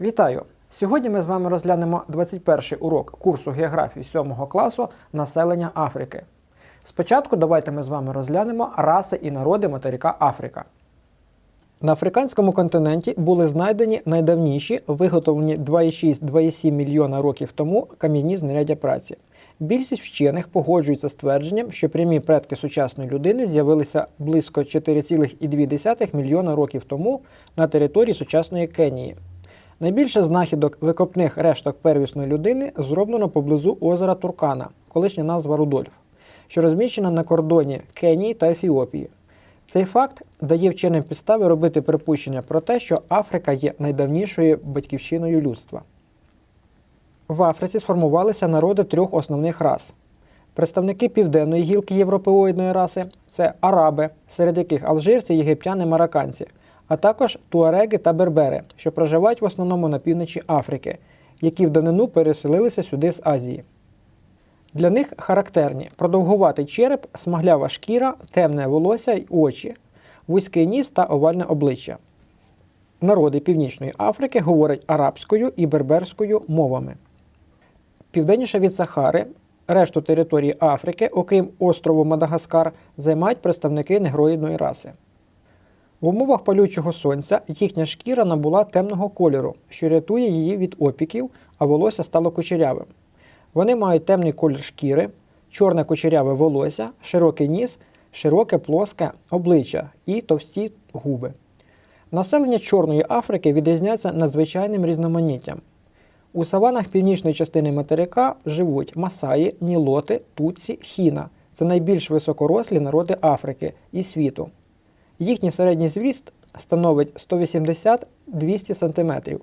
Вітаю! Сьогодні ми з вами розглянемо 21 урок курсу географії 7 класу населення Африки. Спочатку давайте ми з вами розглянемо раси і народи материка Африка. На африканському континенті були знайдені найдавніші, виготовлені 2,6-2,7 мільйона років тому кам'яні знаряддя праці. Більшість вчених погоджуються з твердженням, що прямі предки сучасної людини з'явилися близько 4,2 мільйона років тому на території сучасної Кенії. Найбільше знахідок викопних решток первісної людини зроблено поблизу озера Туркана, колишня назва Рудольф, що розміщена на кордоні Кенії та Ефіопії. Цей факт дає вченим підстави робити припущення про те, що Африка є найдавнішою батьківщиною людства. В Африці сформувалися народи трьох основних рас. Представники південної гілки європеоїдної раси це араби, серед яких алжирці, єгиптяни, марокканці, а також туареги та бербери, що проживають в основному на півночі Африки, які в давнину переселилися сюди з Азії. Для них характерні продовгуватий череп, смаглява шкіра, темне волосся й очі, вузький ніс та овальне обличчя. Народи Північної Африки говорять арабською і берберською мовами. Південніше від Сахари, решту території Африки, окрім острову Мадагаскар, займають представники негроїдної раси. В умовах палючого сонця їхня шкіра набула темного кольору, що рятує її від опіків, а волосся стало кучерявим. Вони мають темний колір шкіри, чорне кучеряве волосся, широкий ніс, широке плоске обличчя і товсті губи. Населення Чорної Африки відрізняється надзвичайним різноманіттям. У саванах північної частини материка живуть масаї, нілоти, туці, хіна. Це найбільш високорослі народи Африки і світу. Їхній середній зріст становить 180-200 см.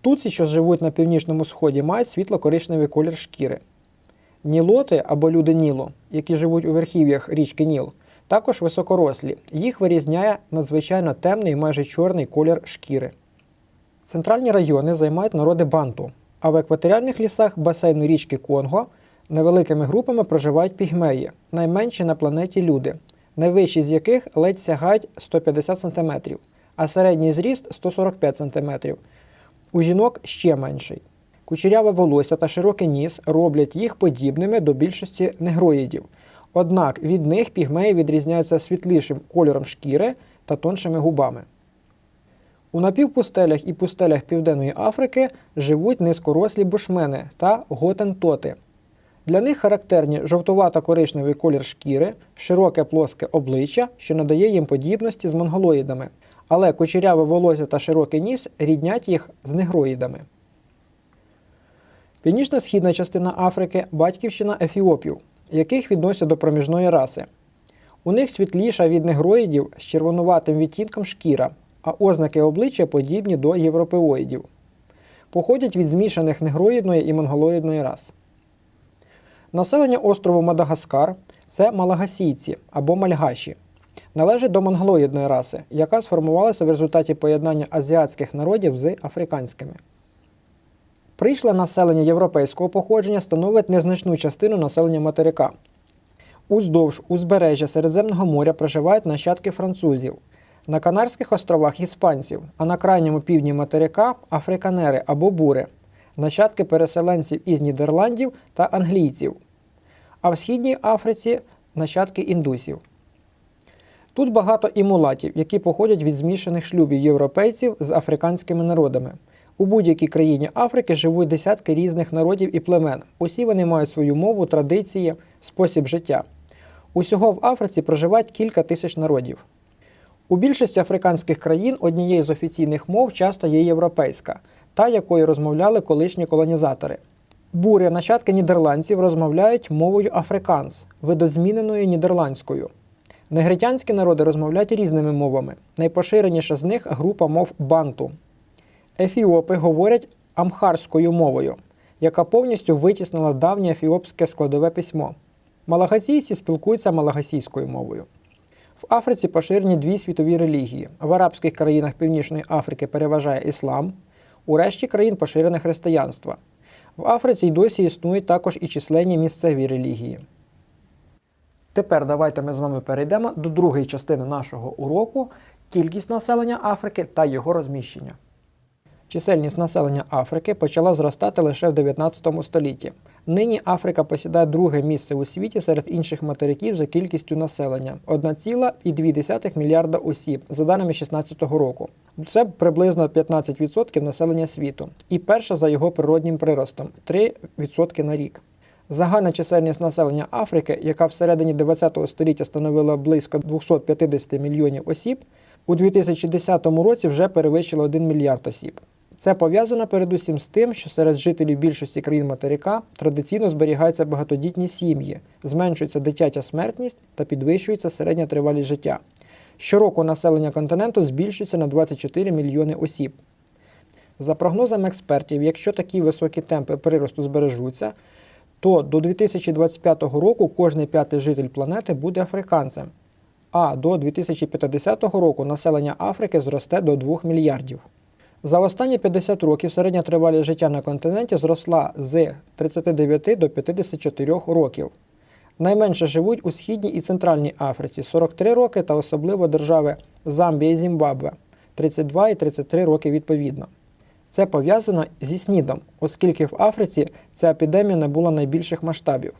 Туці, що живуть на північному сході, мають світло-коричневий колір шкіри. Нілоти або люди Нілу, які живуть у верхів'ях річки Ніл, також високорослі. Їх вирізняє надзвичайно темний, майже чорний колір шкіри. Центральні райони займають народи банту, а в екваторіальних лісах басейну річки Конго невеликими групами проживають пігмеї, найменші на планеті люди, найвищі з яких ледь сягають 150 см, а середній зріст 145 см. У жінок ще менший. Кучеряве волосся та широкий ніс роблять їх подібними до більшості негроїдів. Однак від них пігмеї відрізняються світлішим кольором шкіри та тоншими губами. У напівпустелях і пустелях Південної Африки живуть низькорослі бушмени та готентоти. Для них характерні жовтувато-коричневий колір шкіри, широке плоске обличчя, що надає їм подібності з монголоїдами, але кучеряве волосся та широкий ніс ріднять їх з негроїдами. Північно-східна частина Африки батьківщина ефіопів, яких відносять до проміжної раси. У них світліша від негроїдів з червонуватим відтінком шкіра, а ознаки обличчя подібні до європеоїдів. Походять від змішаних негроїдної і монголоїдної рас. Населення острову Мадагаскар це малагасійці або мальгаші. Належить до монголоїдної раси, яка сформувалася в результаті поєднання азіатських народів з африканськими. Прийшле населення європейського походження становить незначну частину населення материка. Уздовж узбережжя Середземного моря проживають нащадки французів, на Канарських островах іспанців, а на крайньому півдні материка африканери або бури, нащадки переселенців із Нідерландів та англійців, а в Східній Африці нащадки індусів. Тут багато і мулатів, які походять від змішаних шлюбів європейців з африканськими народами. У будь-якій країні Африки живуть десятки різних народів і племен. Усі вони мають свою мову, традиції, спосіб життя. Усього в Африці проживають кілька тисяч народів. У більшості африканських країн однією з офіційних мов часто є європейська, та якою розмовляли колишні колонізатори. Бури, нащадки нідерландців, розмовляють мовою африканс, видозміненою нідерландською. Негритянські народи розмовляють різними мовами. Найпоширеніша з них група мов банту. Ефіопи говорять амхарською мовою, яка повністю витіснила давнє ефіопське складове письмо. Малагасійці спілкуються малагасійською мовою. В Африці поширені дві світові релігії. В арабських країнах Північної Африки переважає іслам, у решті країн поширене християнство. В Африці й досі існують також і численні місцеві релігії. Тепер давайте ми з вами перейдемо до другої частини нашого уроку кількість населення Африки та його розміщення. Чисельність населення Африки почала зростати лише в 19 столітті. Нині Африка посідає друге місце у світі серед інших материків за кількістю населення 1,2 мільярда осіб за даними 2016 року. Це приблизно 15% населення світу. І перша за його природнім приростом 3% на рік. Загальна чисельність населення Африки, яка всередині 20 століття становила близько 250 мільйонів осіб, у 2010 році вже перевищила 1 мільярд осіб. Це пов'язано передусім з тим, що серед жителів більшості країн материка традиційно зберігаються багатодітні сім'ї, зменшується дитяча смертність та підвищується середня тривалість життя. Щороку населення континенту збільшується на 24 мільйони осіб. За прогнозами експертів, якщо такі високі темпи приросту збережуться, то до 2025 року кожний п'ятий житель планети буде африканцем, а до 2050 року населення Африки зросте до 2 мільярдів. За останні 50 років середня тривалість життя на континенті зросла з 39 до 54 років. Найменше живуть у Східній і Центральній Африці 43 роки та особливо держави Замбія і Зімбабве 32 і 33 роки відповідно. Це пов'язано зі снідом, оскільки в Африці ця епідемія набула найбільших масштабів.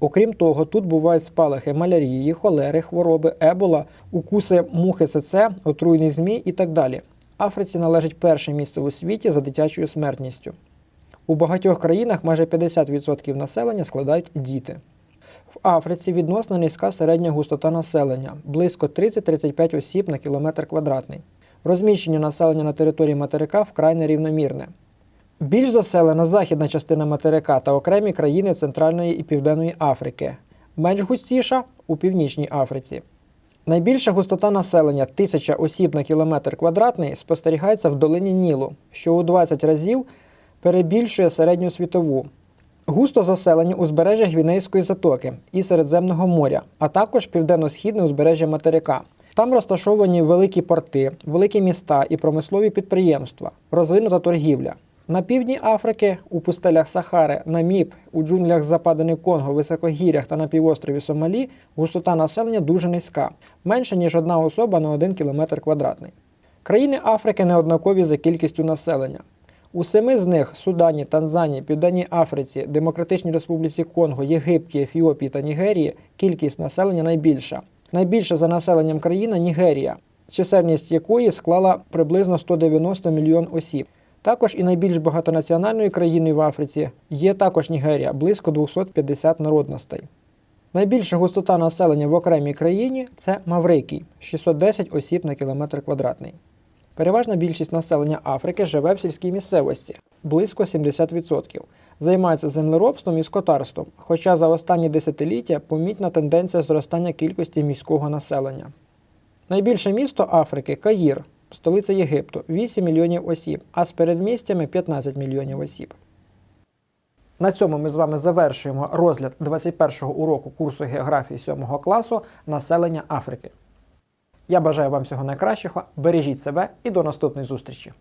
Окрім того, тут бувають спалахи малярії, холери, хвороби, ебола, укуси мухи ЦЦ, отруйний змій і так далі. Африці належить перше місце у світі за дитячою смертністю. У багатьох країнах майже 50% населення складають діти. В Африці відносно низька середня густота населення близько 30-35 осіб на кілометр квадратний. Розміщення населення на території материка вкрай нерівномірне. Більш заселена західна частина материка та окремі країни Центральної і Південної Африки, менш густіша у Північній Африці. Найбільша густота населення 1000 осіб на кілометр квадратний спостерігається в долині Нілу, що у 20 разів перебільшує середню світову. Густо заселені узбережжя Гвінейської затоки і Середземного моря, а також південно-східне узбережжя материка. Там розташовані великі порти, великі міста і промислові підприємства, розвинута торгівля. На півдні Африки, у пустелях Сахари, Наміб, у джунглях Западини Конго, високогір'ях та на півострові Сомалі густота населення дуже низька, менше ніж одна особа на 1 км квадратний. Країни Африки неоднакові за кількістю населення. У семи з них Судані, Танзанії, Південній Африці, Демократичній Республіці Конго, Єгипті, Ефіопії та Нігерії кількість населення найбільша. Найбільша за населенням країна Нігерія, чисельність якої склала приблизно 190 мільйон осіб. Також і найбільш багатонаціональною країною в Африці є також Нігерія, близько 250 народностей. Найбільша густота населення в окремій країні це Маврикій 610 осіб на кілометр квадратний. Переважна більшість населення Африки живе в сільській місцевості близько 70%. Займається землеробством і скотарством, хоча за останні десятиліття помітна тенденція зростання кількості міського населення. Найбільше місто Африки Каїр, столиця Єгипту 8 мільйонів осіб, а з передмістями 15 мільйонів осіб. На цьому ми з вами завершуємо розгляд 21-го уроку курсу географії 7 класу населення Африки. Я бажаю вам всього найкращого, бережіть себе і до наступної зустрічі!